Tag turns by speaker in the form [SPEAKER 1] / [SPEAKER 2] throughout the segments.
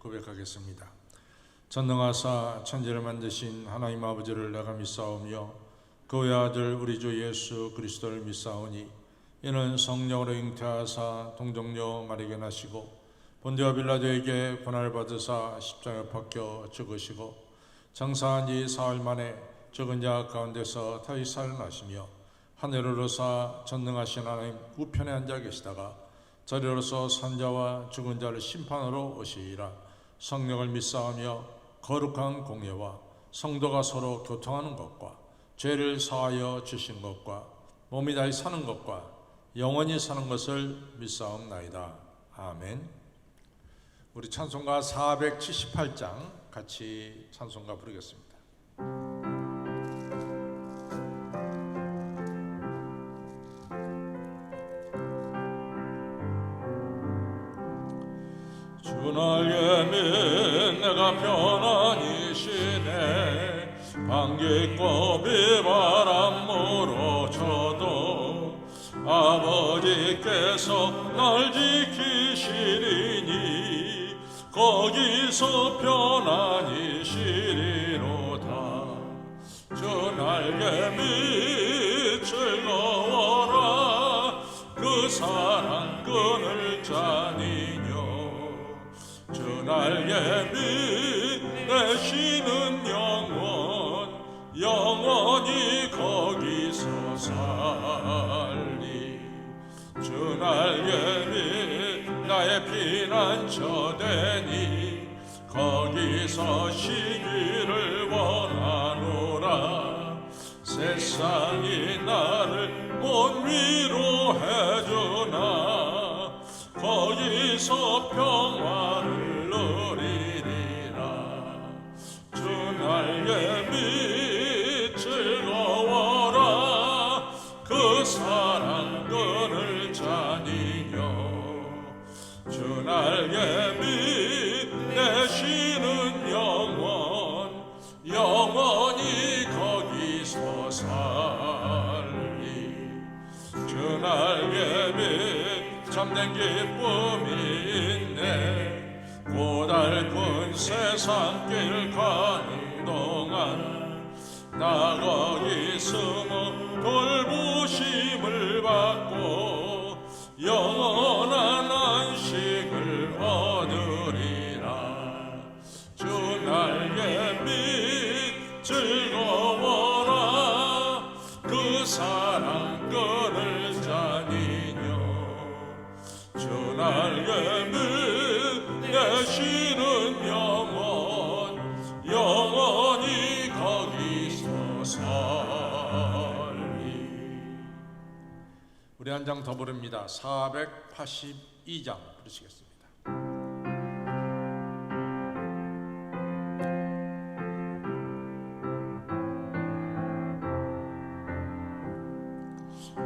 [SPEAKER 1] 고백하겠습니다. 전능하사 천지를 만드신 하나님 아버지를 내가 믿사오며 그 외아들 우리 주 예수 그리스도를 믿사오니 이는 성령으로 잉태하사 동정녀 마리게 나시고 본디와 빌라도에게 고난을 받으사 십자가에 박혀 죽으시고 장사한 지 사흘 만에 적은 자 가운데서 다시 살아나시며 하늘으로서 전능하신 하나님 우편에 앉아 계시다가 저리로서 산자와 죽은 자를 심판으로 오시리라 성령을 믿사하며 거룩한 공예와 성도가 서로 교통하는 것과 죄를 사하여 주신 것과 몸이 다시 사는 것과 영원히 사는 것을 믿사옵나이다. 아멘. 우리 찬송가 478장 같이 찬송가 부르겠습니다 예민 내가 편안히 쉬네 방귀고 비바람 물어쳐도 아버지께서 날 지키시리니 거기서 편안히 쉬리로다. 주날 예민 즐거워라. 그 사랑 끈을 내쉬는 영원 영원히 거기서 살리. 주날 예비 나의 피난처 되니 거기서 쉬기를 원하노라. 세상이 나를 못 위로해주나 거기서 평화를 참된 기쁨이 있네. 고달픈 세상 길 가는 동안 나 거기 숨어 돌보심을 받고 한 장 더 부릅니다. 482장 부르시겠습니다.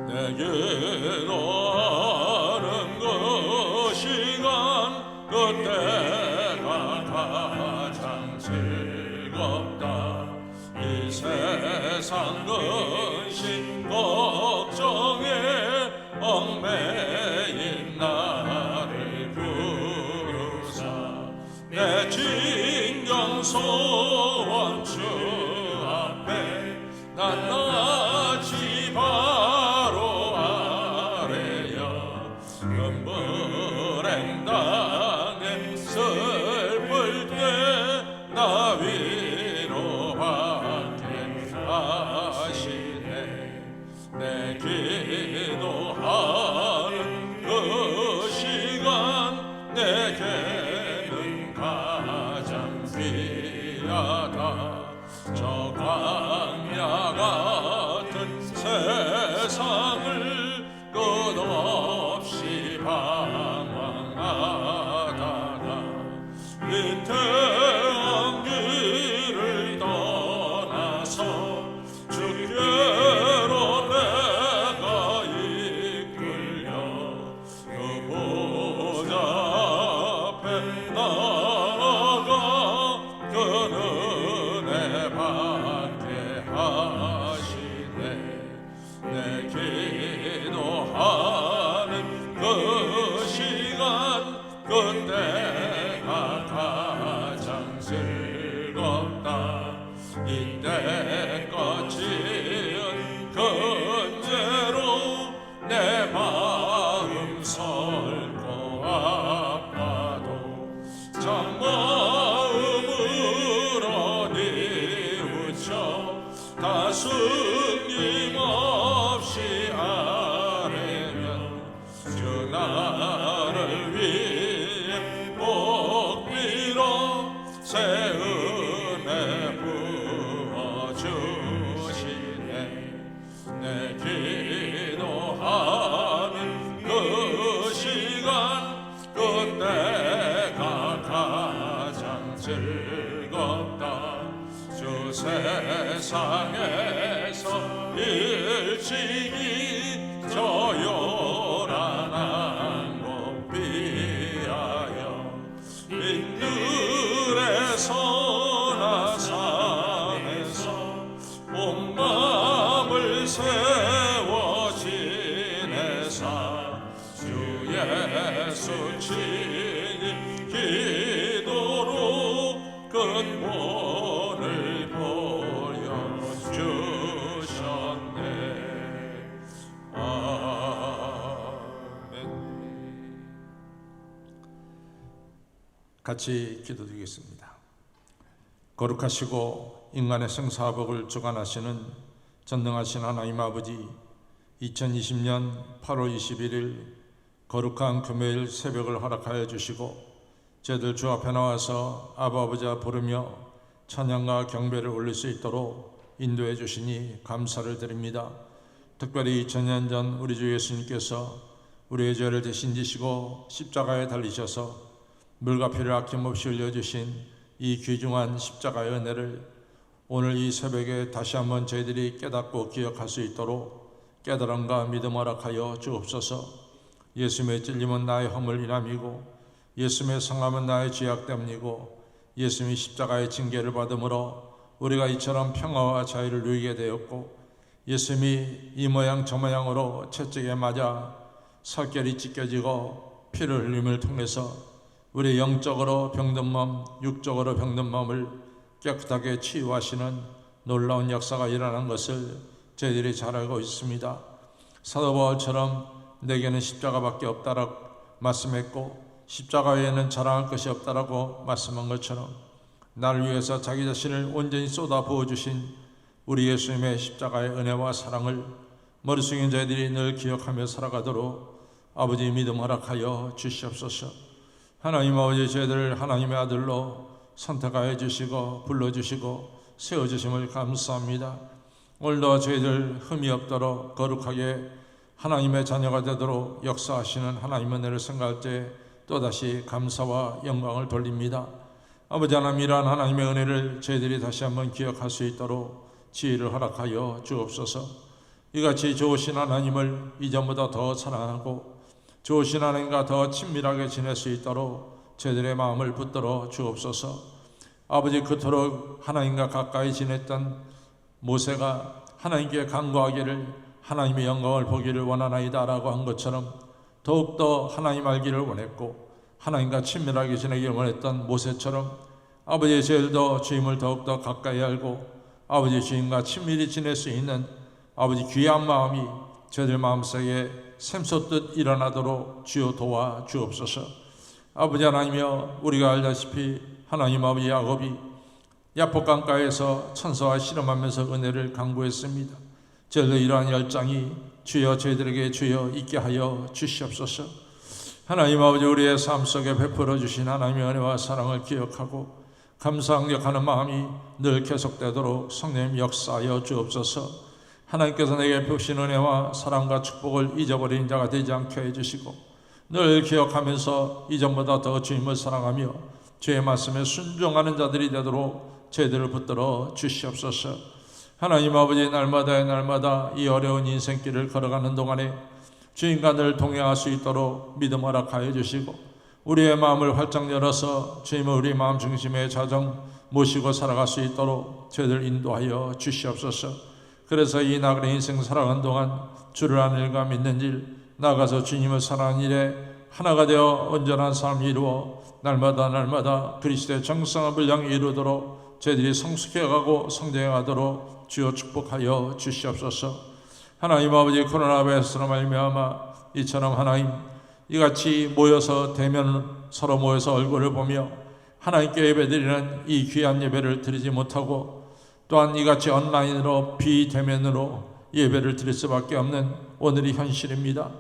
[SPEAKER 1] 내게로 아는 그 시간 이 세상 근심 걱정에 얽매인 나를 부르사 내 진정 소 다 숨김없이 같이 기도드리겠습니다. 거룩하시고 인간의 생사복을 주관하시는 전능하신 하나님 아버지 2020년 8월 21일 거룩한 금요일 새벽을 허락하여 주시고 저희들 주 앞에 나와서 아바 아버지 부르며 찬양과 경배를 올릴 수 있도록 인도해 주시니 감사를 드립니다. 특별히 2000년 전 우리 주 예수님께서 우리의 죄를 대신 지시고 십자가에 달리셔서 물과 피를 아낌없이 흘려주신 이 귀중한 십자가의 은혜를 오늘 이 새벽에 다시 한번 저희들이 깨닫고 기억할 수 있도록 깨달음과 믿음 허락하여 주옵소서. 예수님의 찔림은 나의 허물 이남이고 예수님의 성함은 나의 죄악 때문이고 예수님이 십자가의 징계를 받음으로 우리가 이처럼 평화와 자유를 누리게 되었고 예수님이 이 모양 저 모양으로 채찍에 맞아 살결이 찢겨지고 피를 흘림을 통해서 우리 영적으로 병든 마음, 육적으로 병든 마음을 깨끗하게 치유하시는 놀라운 역사가 일어난 것을 저희들이 잘 알고 있습니다. 사도 바울처럼 내게는 십자가밖에 없다라고 말씀했고 십자가 외에는 자랑할 것이 없다라고 말씀한 것처럼 나를 위해서 자기 자신을 온전히 쏟아 부어 주신 우리 예수님의 십자가의 은혜와 사랑을 머리 숙인 저희들이 늘 기억하며 살아가도록 아버지 믿음 허락하여 주시옵소서. 하나님 아버지 저희들을 하나님의 아들로 선택하여 주시고 불러주시고 세워주심을 감사합니다. 오늘도 저희들 흠이 없도록 거룩하게 하나님의 자녀가 되도록 역사하시는 하나님의 은혜를 생각할 때 또다시 감사와 영광을 돌립니다. 아버지 하나님 이러한 하나님의 은혜를 저희들이 다시 한번 기억할 수 있도록 지혜를 허락하여 주옵소서 이같이 좋으신 하나님을 이전보다 더 사랑하고 좋으신 하나님과 더 친밀하게 지낼 수 있도록 저희들의 마음을 붙들어 주옵소서. 아버지 그토록 하나님과 가까이 지냈던 모세가 하나님께 간구하기를 하나님의 영광을 보기를 원하나이다라고 한 것처럼 더욱더 하나님 알기를 원했고 하나님과 친밀하게 지내기를 원했던 모세처럼 아버지의 죄들도 주임을 더욱더 가까이 알고 아버지 주임과 친밀히 지낼 수 있는 아버지 귀한 마음이 저희들 마음속에 샘솟듯 일어나도록 주여 도와 주옵소서 아버지 하나님이여 우리가 알다시피 하나님 아버지 야곱이 야복강가에서 천사와 실험하면서 은혜를 강구했습니다 저희들 이러한 열정이 주여 저희들에게 주여 있게 하여 주시옵소서. 하나님 아버지 우리의 삶 속에 베풀어 주신 하나님의 은혜와 사랑을 기억하고 감사함격하는 마음이 늘 계속되도록 성령 역사하여 주옵소서. 하나님께서 내게 푸신 은혜와 사랑과 축복을 잊어버린 자가 되지 않게 해주시고 늘 기억하면서 이전보다 더 주님을 사랑하며 주의 말씀에 순종하는 자들이 되도록 저희들을 붙들어 주시옵소서. 하나님 아버지 날마다 날마다 이 어려운 인생길을 걸어가는 동안에 주인과 늘 동행할 수 있도록 믿음 허락하여 주시고 우리의 마음을 활짝 열어서 주님을 우리 마음 중심의 자정 모시고 살아갈 수 있도록 저희들 인도하여 주시옵소서. 그래서 이 나그네 인생 살아간 동안 주를 아는 일과 믿는 일 나가서 주님을 사랑하는 일에 하나가 되어 온전한 삶을 이루어 날마다 날마다 그리스도의 정성을 향해 이루도록 저희들이 성숙해가고 성장해가도록 주여 축복하여 주시옵소서. 하나님 아버지 코로나 바이러스로 말미암아 이처럼 하나님 이같이 모여서 대면 서로 모여서 얼굴을 보며 하나님께 예배드리는 이 귀한 예배를 드리지 못하고 또한 이같이 온라인으로 비대면으로 예배를 드릴 수밖에 없는 오늘이 현실입니다.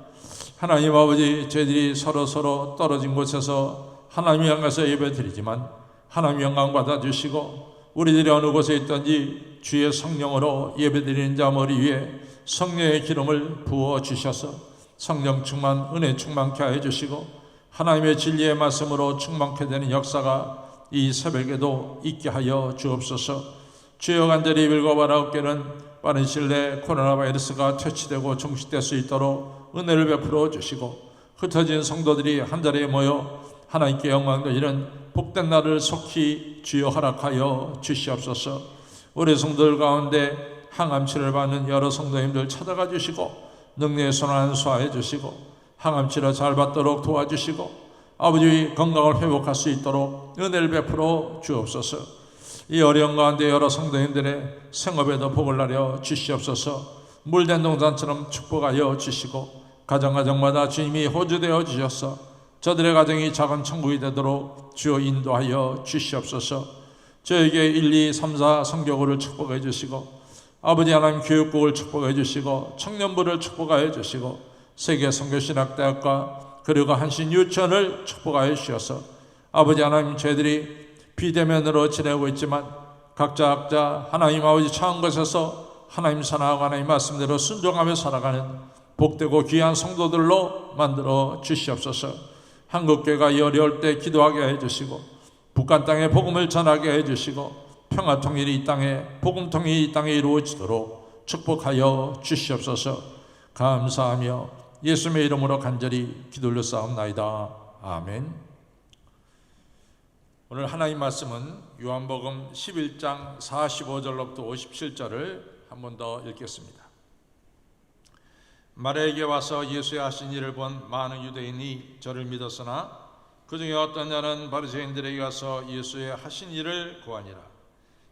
[SPEAKER 1] 하나님 아버지 저희들이 서로 서로 떨어진 곳에서 하나님 향해서 예배 드리지만 하나님 영광 받아 주시고 우리들이 어느 곳에 있든지 주의 성령으로 예배 드리는 자 머리 위에 성령의 기름을 부어 주셔서 성령 충만 은혜 충만케 하여 주시고 하나님의 진리의 말씀으로 충만케 되는 역사가 이 새벽에도 있게 하여 주옵소서. 주여 간절히 빌고 바라옵기는 빠른 시일 내에 코로나 바이러스가 퇴치되고 종식될 수 있도록 은혜를 베풀어 주시고 흩어진 성도들이 한 자리에 모여 하나님께 영광 돌리는 복된 날을 속히 주여 허락하여 주시옵소서. 우리 성도들 가운데 항암치를 받는 여러 성도님들 찾아가 주시고 능력의 손안 수하해 주시고 항암치료 잘 받도록 도와주시고 아버지 건강을 회복할 수 있도록 은혜를 베풀어 주옵소서. 이 어려운 가운데 여러 성도님들의 생업에도 복을 나려 주시옵소서. 물된 동산처럼 축복하여 주시고 가정 가정마다 주님이 호주되어 주셔서 저들의 가정이 작은 천국이 되도록 주여 인도하여 주시옵소서. 저에게 1, 2, 3, 4 성교구를 축복해 주시고 아버지 하나님 교육국을 축복해 주시고 청년부를 축복하여 주시고 세계 선교신학대학과 그리고 한신 유치원을 축복하여 주셔서 아버지 하나님 저희들이 비대면으로 지내고 있지만 각자 각자 하나님 아버지 처한 것에서 하나님 사랑하고 하나님 말씀대로 순종하며 살아가는 복되고 귀한 성도들로 만들어 주시옵소서. 한국교회가 이 어려울 때 기도하게 해주시고 북한 땅에 복음을 전하게 해주시고 평화 통일이 이 땅에 복음 통일이 이 땅에 이루어지도록 축복하여 주시옵소서. 감사하며 예수님의 이름으로 간절히 기도 올려싸움나이다. 아멘 오늘 하나님 말씀은 요한복음 11장 45절로부터 57절을 한 번 더 읽겠습니다. 마리아에게 와서 예수의 하신 일을 본 많은 유대인이 저를 믿었으나 그 중에 어떤 자는 바리새인들에게 가서 예수의 하신 일을 구하니라.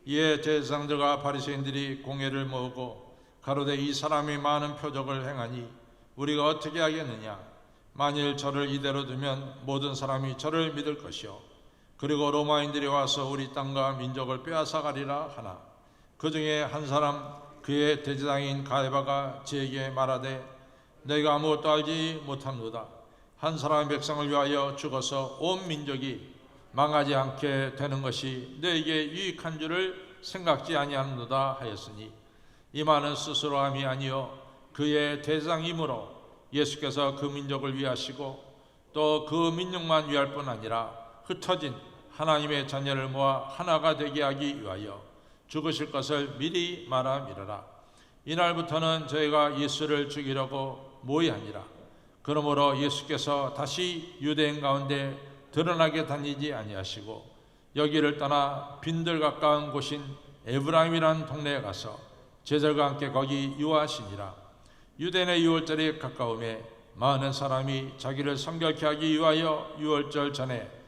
[SPEAKER 1] 이에 제사장들과 바리새인들이 공회를 모으고 가로되 이 사람이 많은 표적을 행하니 우리가 어떻게 하겠느냐? 만일 저를 이대로 두면 모든 사람이 저를 믿을 것이요 그리고 로마인들이 와서 우리 땅과 민족을 빼앗아가리라 하나. 그 중에 한 사람 그의 대제장인 가에바가 제게 말하되 내가 아무것도 알지 못합니다. 한 사람의 백성을 위하여 죽어서 온 민족이 망하지 않게 되는 것이 너에게 유익한 줄을 생각지 아니하는도다 하였으니 이 말은 스스로 함이 아니요 그의 대장이므로 예수께서 그 민족을 위하시고 또 그 민족만 위할 뿐 아니라 흩어진 하나님의 자녀를 모아 하나가 되게 하기 위하여 죽으실 것을 미리 말함이러라. 이날부터는 저희가 예수를 죽이려고 모의하니라. 그러므로 예수께서 다시 유대인 가운데 드러나게 다니지 아니하시고 여기를 떠나 빈들 가까운 곳인 에브라임이라는 동네에 가서 제자들과 함께 거기 유하시니라. 유대인의 유월절이 가까움에 많은 사람이 자기를 성결케 하기 위하여 유월절 전에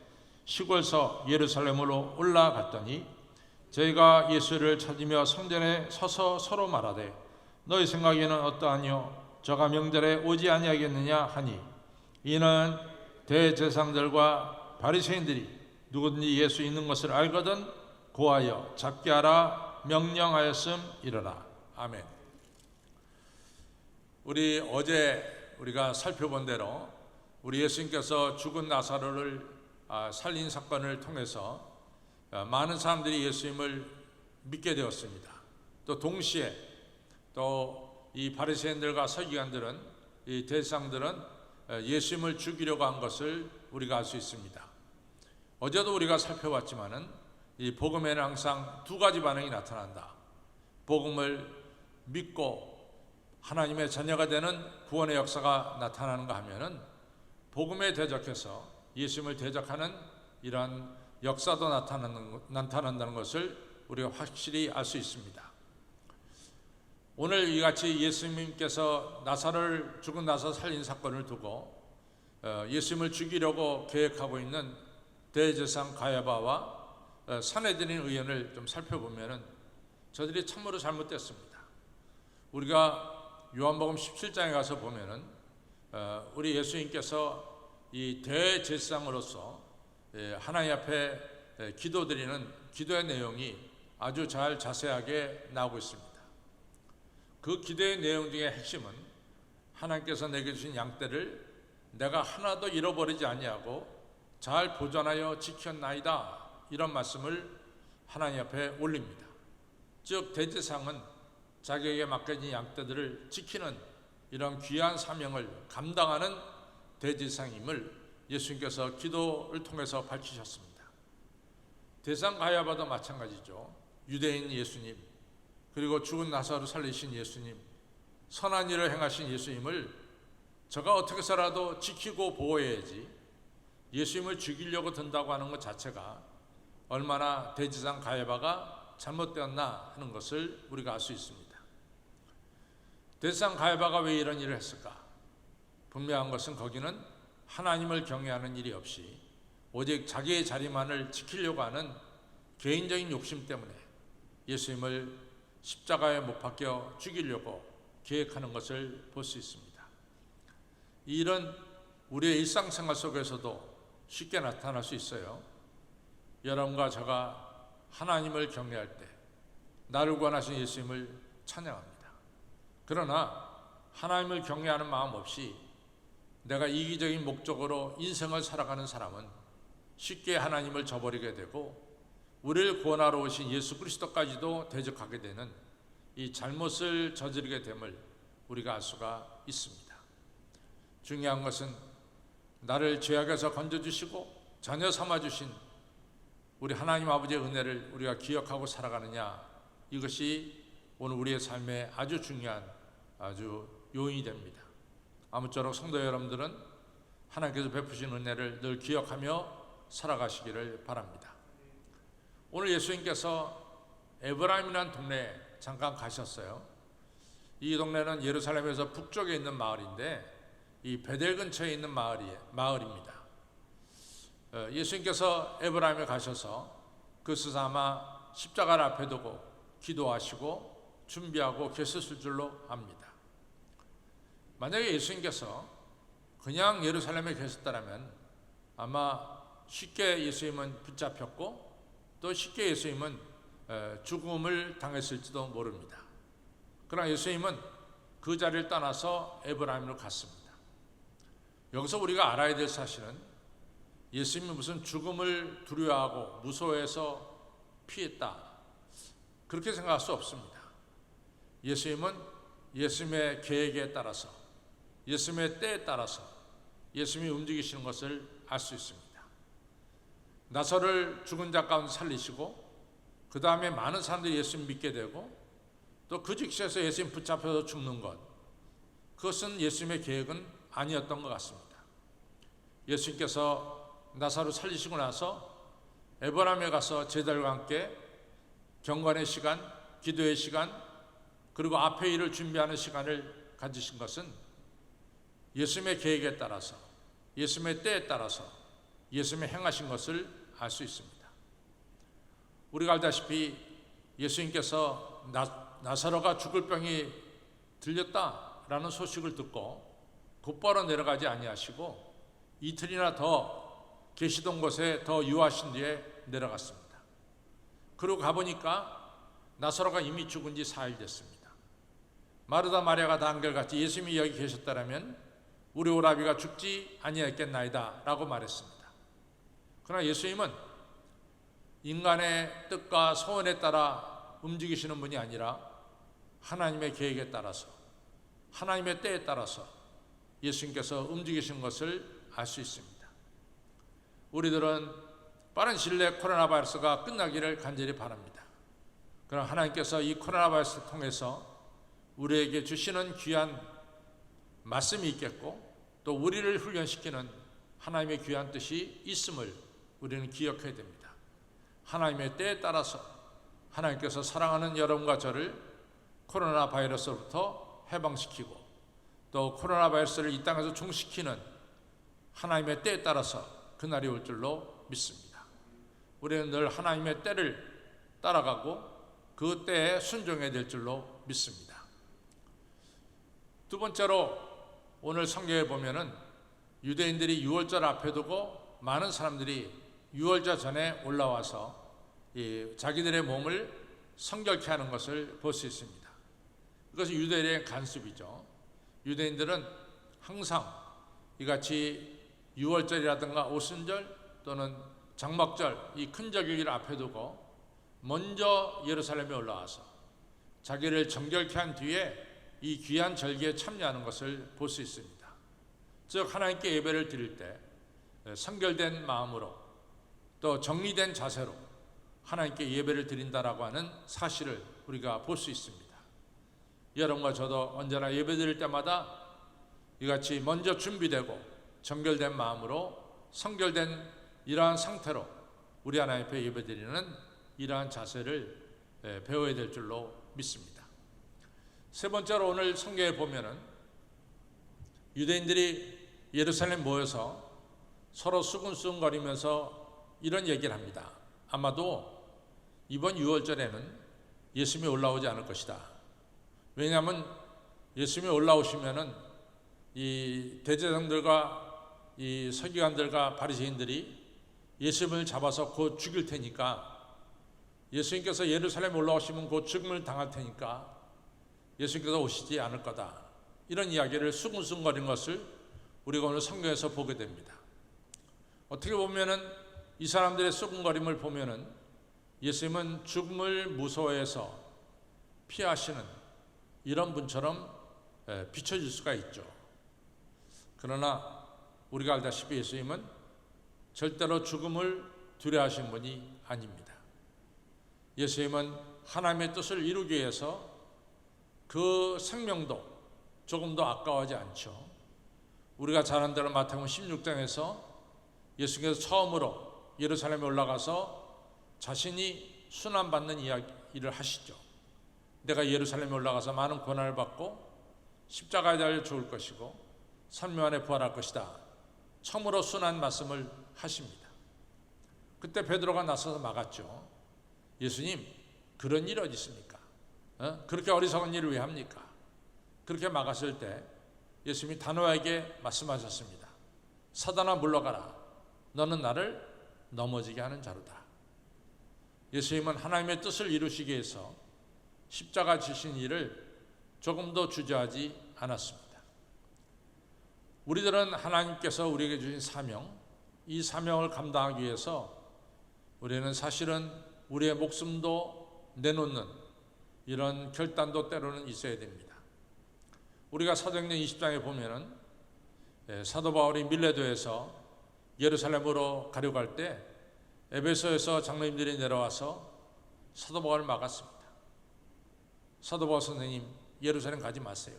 [SPEAKER 1] 시골서 예루살렘으로 올라갔더니 저희가 예수를 찾으며 성전에 서서 서로 말하되 너희 생각에는 어떠하뇨? 저가 명절에 오지 아니하겠느냐? 하니 이는 대제상들과 바리새인들이 누구든지 예수 있는 것을 알거든 고하여 잡게 하라 명령하였음 이르라. 아멘. 우리 어제 우리가 살펴본 대로 우리 예수님께서 죽은 나사로를 아, 살린 사건을 통해서 아, 많은 사람들이 예수님을 믿게 되었습니다. 또 동시에 또 이 바리새인들과 서기관들은 이 대상들은 아, 예수님을 죽이려고 한 것을 우리가 알 수 있습니다. 어제도 우리가 살펴봤지만은 이 복음에는 항상 두 가지 반응이 나타난다. 복음을 믿고 하나님의 자녀가 되는 구원의 역사가 나타나는가 하면은 복음에 대적해서 예수님을 대적하는 이러한 역사도 나타나는, 나타난다는 것을 우리가 확실히 알 수 있습니다. 오늘 이같이 예수님께서 나사를 죽은 나사 살린 사건을 두고 어, 예수님을 죽이려고 계획하고 있는 대제상 가야바와 어, 사내들인 의원을 좀 살펴보면은 저들이 참으로 잘못됐습니다. 우리가 요한복음 17장에 가서 보면은 어, 우리 예수님께서 이 대제사장으로서 예, 하나님 앞에 에, 기도드리는 기도의 내용이 아주 잘 자세하게 나오고 있습니다. 그 기도의 내용 중에 핵심은 하나님께서 내게 주신 양떼를 내가 하나도 잃어버리지 아니하고 잘 보존하여 지켰나이다 이런 말씀을 하나님 앞에 올립니다. 즉 대제상은 자기에게 맡겨진 양떼들을 지키는 이런 귀한 사명을 감당하는 대제상임을 예수님께서 기도를 통해서 밝히셨습니다. 대상 가야바도 마찬가지죠. 유대인 예수님 그리고 죽은 나사로 살리신 예수님 선한 일을 행하신 예수님을 저가 어떻게 해서라도 지키고 보호해야지 예수님을 죽이려고 든다고 하는 것 자체가 얼마나 대지상 가야바가 잘못되었나 하는 것을 우리가 알 수 있습니다. 대지상 가야바가 왜 이런 일을 했을까? 분명한 것은 거기는 하나님을 경외하는 일이 없이 오직 자기의 자리만을 지키려고 하는 개인적인 욕심 때문에 예수님을 십자가에 못 박혀 죽이려고 계획하는 것을 볼 수 있습니다. 이런 우리의 일상생활 속에서도 쉽게 나타날 수 있어요. 여러분과 제가 하나님을 경외할 때 나를 구원하신 예수님을 찬양합니다. 그러나 하나님을 경외하는 마음 없이 내가 이기적인 목적으로 인생을 살아가는 사람은 쉽게 하나님을 저버리게 되고 우리를 구원하러 오신 예수 그리스도까지도 대적하게 되는 이 잘못을 저지르게 됨을 우리가 알 수가 있습니다. 중요한 것은 나를 죄악에서 건져주시고 자녀 삼아주신 우리 하나님 아버지의 은혜를 우리가 기억하고 살아가느냐 이것이 오늘 우리의 삶에 아주 중요한 아주 요인이 됩니다. 아무쪼록 성도 여러분들은 하나님께서 베푸신 은혜를 늘 기억하며 살아가시기를 바랍니다. 오늘 예수님께서 에브라임이라는 동네에 잠깐 가셨어요. 이 동네는 예루살렘에서 북쪽에 있는 마을인데 이 베델 근처에 있는 마을이 마을입니다. 어, 예수님께서 에브라임에 가셔서 그 스사마 십자가를 앞에 두고 기도하시고 준비하고 계셨을 줄로 압니다. 만약에 예수님께서 그냥 예루살렘에 계셨다면 아마 쉽게 예수님은 붙잡혔고 또 쉽게 예수님은 죽음을 당했을지도 모릅니다. 그러나 예수님은 그 자리를 떠나서 에브라임으로 갔습니다. 여기서 우리가 알아야 될 사실은 예수님이 무슨 죽음을 두려워하고 무서워해서 피했다. 그렇게 생각할 수 없습니다. 예수님은 예수님의 계획에 따라서 예수님의 때에 따라서 예수님이 움직이시는 것을 알 수 있습니다. 나서를 죽은 자 가운데 살리시고 그 다음에 많은 사람들이 예수님 믿게 되고 또그 즉시에서 예수님 붙잡혀서 죽는 것 그것은 예수님의 계획은 아니었던 것 같습니다. 예수님께서 나사로 살리시고 나서 에버람에 가서 제자들과 함께 경건의 시간, 기도의 시간, 그리고 앞에 일을 준비하는 시간을 가지신 것은 예수님의 계획에 따라서, 예수님의 때에 따라서 예수님의 행하신 것을 알 수 있습니다. 우리가 알다시피 예수님께서 나, 나사로가 죽을 병이 들렸다라는 소식을 듣고 곧바로 내려가지 아니하시고 이틀이나 더 계시던 곳에 더 유하신 뒤에 내려갔습니다. 그리고 가보니까 나사로가 이미 죽은 지 사일 됐습니다. 마르다 마리아가 다 한결같이 예수님이 여기 계셨다면 우리 오라비가 죽지 아니했겠나이다 라고 말했습니다. 그러나 예수님은 인간의 뜻과 소원에 따라 움직이시는 분이 아니라 하나님의 계획에 따라서 하나님의 때에 따라서 예수님께서 움직이신 것을 알 수 있습니다. 우리들은 빠른 내에 코로나 바이러스가 끝나기를 간절히 바랍니다. 그럼 하나님께서 이 코로나 바이러스를 통해서 우리에게 주시는 귀한 말씀이 있겠고 또 우리를 훈련시키는 하나님의 귀한 뜻이 있음을 우리는 기억해야 됩니다. 하나님의 때에 따라서 하나님께서 사랑하는 여러분과 저를 코로나 바이러스로부터 해방시키고 또 코로나 바이러스를 이 땅에서 종식시키는 하나님의 때에 따라서 그날이 올 줄로 믿습니다. 우리는 늘 하나님의 때를 따라가고 그 때에 순종해야 될 줄로 믿습니다. 두 번째로 오늘 성경에 보면은 유대인들이 6월절 앞에 두고 많은 사람들이 유월절 전에 올라와서 이 자기들의 몸을 성결케 하는 것을 볼 수 있습니다. 이것은 유대인의 간습이죠. 유대인들은 항상 이같이 유월절이라든가 오순절 또는 장막절 이 큰 절기를 앞에 두고 먼저 예루살렘에 올라와서 자기를 정결케 한 뒤에 이 귀한 절기에 참여하는 것을 볼 수 있습니다. 즉 하나님께 예배를 드릴 때 성결된 마음으로 또 정리된 자세로 하나님께 예배를 드린다라고 하는 사실을 우리가 볼 수 있습니다. 여러분과 저도 언제나 예배 드릴 때마다 이같이 먼저 준비되고 정결된 마음으로 성결된 이러한 상태로 우리 하나님 앞에 예배 드리는 이러한 자세를 예, 배워야 될 줄로 믿습니다. 세 번째로 오늘 성경에 보면은 유대인들이 예루살렘 모여서 서로 수근수근거리면서 이런 얘기를 합니다. 아마도 이번 6월절에는 예수님이 올라오지 않을 것이다. 왜냐하면 예수님이 올라오시면은 이 대제사장들과 이 서기관들과 바리새인들이 예수님을 잡아서 곧 죽일 테니까 예수님께서 예루살렘 올라오시면 곧 죽음을 당할 테니까 예수님께서 오시지 않을 거다. 이런 이야기를 수근수근거린 것을 우리가 오늘 성경에서 보게 됩니다. 어떻게 보면은 이 사람들의 수근거림을 보면은 예수님은 죽음을 무서워해서 피하시는 이런 분처럼 예, 비춰질 수가 있죠. 그러나 우리가 알다시피 예수님은 절대로 죽음을 두려워하신 분이 아닙니다. 예수님은 하나님의 뜻을 이루기 위해서 그 생명도 조금 더 아까워하지 않죠. 우리가 잘 아는 대로 마태복음 16장에서 예수께서 처음으로 예루살렘에 올라가서 자신이 순환받는 이야기를 하시죠. 내가 예루살렘에 올라가서 많은 고난을 받고 십자가에 달려 죽을 것이고 3년 안에 부활할 것이다. 처음으로 순한 말씀을 하십니다. 그때 베드로가 나서서 막았죠. 예수님, 그런 일 어디 있습니까? 어? 그렇게 어리석은 일을 왜 합니까? 그렇게 막았을 때 예수님이 단호하게 말씀하셨습니다. 사단아 물러가라. 너는 나를 넘어지게 하는 자로다. 예수님은 하나님의 뜻을 이루시기 위해서 십자가 지신 일을 조금도 주저하지 않았습니다. 우리들은 하나님께서 우리에게 주신 사명, 이 사명을 감당하기 위해서 우리는 사실은 우리의 목숨도 내놓는 이런 결단도 때로는 있어야 됩니다. 우리가 사도행전 20장에 보면은 예, 사도 바울이 밀레도에서 예루살렘으로 가려고 할 때 에베소에서 장로님들이 내려와서 사도 바울을 막았습니다. 사도 바울 선생님 예루살렘 가지 마세요.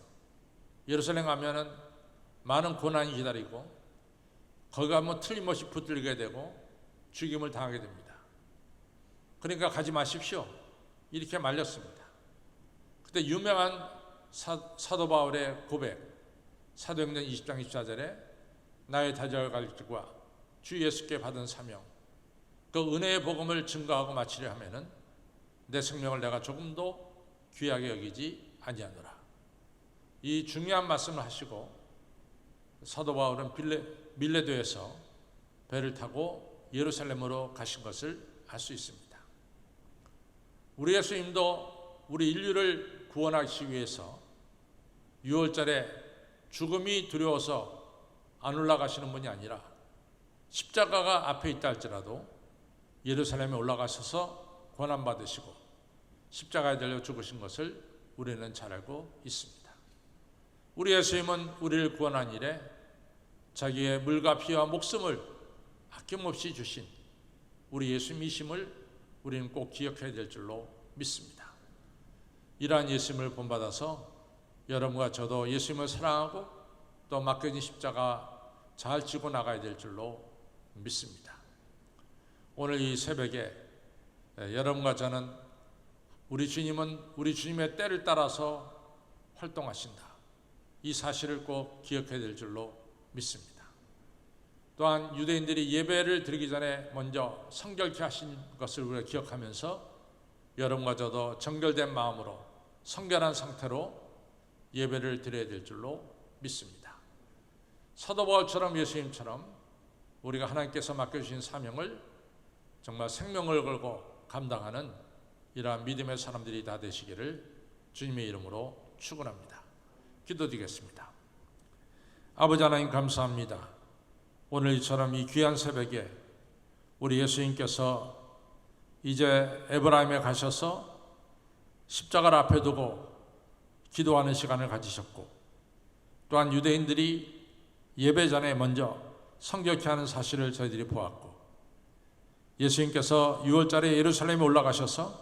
[SPEAKER 1] 예루살렘 가면은 많은 고난이 기다리고 거기 가면 틀림없이 붙들게 되고 죽임을 당하게 됩니다. 그러니까 가지 마십시오. 이렇게 말렸습니다. 그때 유명한 사, 도 바울의 고백 사도행전 20장 24절에 나의 다자를 가르치고 주 예수께 받은 사명 그 은혜의 복음을 증거하고 마치려 하면은 내 생명을 내가 조금도 귀하게 여기지 아니하노라. 이 중요한 말씀을 하시고 사도 바울은 빌레, 밀레도에서 배를 타고 예루살렘으로 가신 것을 알 수 있습니다. 우리 예수님도 우리 인류를 구원하기 위해서 6월절에 죽음이 두려워서 안 올라가시는 분이 아니라 십자가가 앞에 있다 할지라도 예루살렘에 올라가셔서 고난 받으시고 십자가에 달려 죽으신 것을 우리는 잘 알고 있습니다. 우리 예수님은 우리를 구원한 일에 자기의 물과 피와 목숨을 아낌없이 주신 우리 예수님이심을 우리는 꼭 기억해야 될 줄로 믿습니다. 이러한 예수님을 본받아서 여러분과 저도 예수님을 사랑하고 또 맡겨진 십자가 잘 지고 나가야 될 줄로 믿습니다. 오늘 이 새벽에 여러분과 저는 우리 주님은 우리 주님의 때를 따라서 활동하신다. 이 사실을 꼭 기억해야 될 줄로 믿습니다. 또한 유대인들이 예배를 드리기 전에 먼저 성결케 하신 것을 우리가 기억하면서 여러분과 저도 정결된 마음으로 성결한 상태로 예배를 드려야 될 줄로 믿습니다. 사도 바울처럼 예수님처럼 우리가 하나님께서 맡겨주신 사명을 정말 생명을 걸고 감당하는 이러한 믿음의 사람들이 다 되시기를 주님의 이름으로 축원합니다. 기도드리겠습니다. 아버지 하나님 감사합니다. 오늘 이처럼 이 귀한 새벽에 우리 예수님께서 이제 에브라임에 가셔서 십자가를 앞에 두고 기도하는 시간을 가지셨고 또한 유대인들이 예배 전에 먼저 성격케 하는 사실을 저희들이 보았고 예수님께서 6월달에 예루살렘에 올라가셔서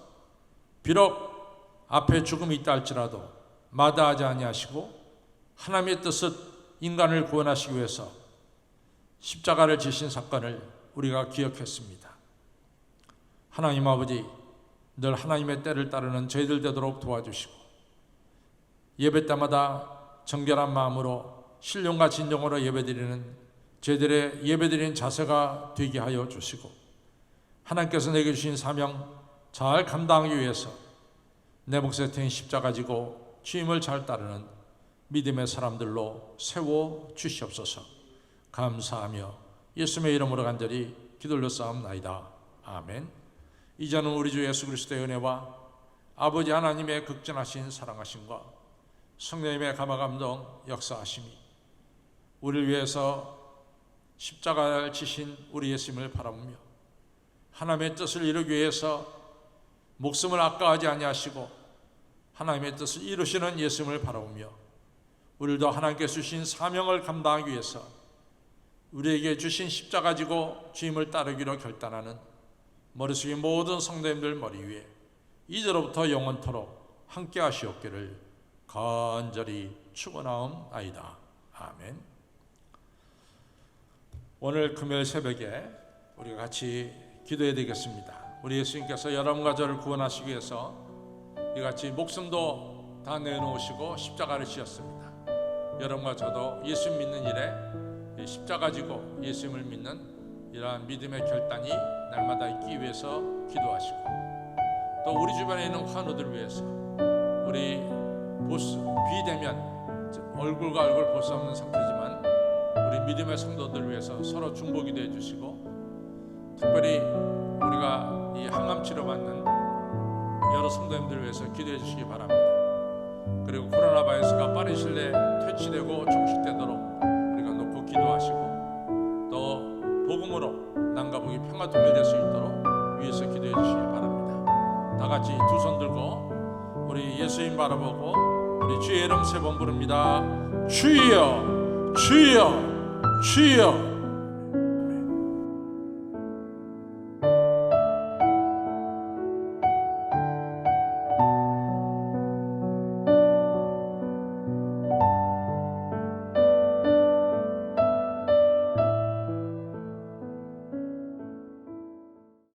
[SPEAKER 1] 비록 앞에 죽음이 있다 할지라도 마다하지 아니하시고 하나님의 뜻을 인간을 구원하시기 위해서 십자가를 지신 사건을 우리가 기억했습니다. 하나님 아버지 늘 하나님의 때를 따르는 저희들 되도록 도와주시고 예배 때마다 정결한 마음으로 신령과 진정으로 예배드리는 저희들의 예배드리는 자세가 되게 하여 주시고 하나님께서 내게 주신 사명 잘 감당하기 위해서 내 몫에 태인 십자가 지고 주임을 잘 따르는 믿음의 사람들로 세워 주시옵소서. 감사하며 예수님의 이름으로 간절히 기도를 싸움나이다. 아멘 이제는 우리 주 예수 그리스도의 은혜와 아버지 하나님의 극진하신 사랑하심과 성령님의 감화감동 역사하심이 우리를 위해서 십자가를 지신 우리 예수님을 바라보며 하나님의 뜻을 이루기 위해서 목숨을 아까워하지 아니하시고 하나님의 뜻을 이루시는 예수님을 바라보며 우리도 하나님께 주신 사명을 감당하기 위해서 우리에게 주신 십자가 지고 주임을 따르기로 결단하는 머릿속의 모든 성도님들 머리 위에 이제로부터 영원토록 함께 하시옵기를 간절히 축원하옵나이다. 아멘. 오늘 금요일 새벽에 우리가 같이 기도해야 되겠습니다. 우리 예수님께서 여러분과 저를 구원하시기 위해서 이같이 목숨도 다 내놓으시고 십자가를 지었습니다. 여러분과 저도 예수 믿는 일에 십자가 지고 예수님을 믿는 이러한 믿음의 결단이 날마다 있기 위해서 기도하시고 또 우리 주변에 있는 환우들 위해서 우리 보스 비대면 얼굴과 얼굴 볼 수 없는 상태지만 우리 믿음의 성도들 위해서 서로 중보기도 해주시고 특별히 우리가 이 항암 치료 받는 여러 성도님들 위해서 기도해 주시기 바랍니다. 그리고 코로나 바이러스가 빠른 시일 내에 퇴치되고 종식되도록 우리가 놓고 기도하시고 또 남과 북이 평화 통일될 수 있도록 위해서 기도해 주시기 바랍니다. 다 같이 두 손 들고 우리 예수님 바라보고 우리 주의 이름 세 번 부릅니다. 주여, 주여, 주여.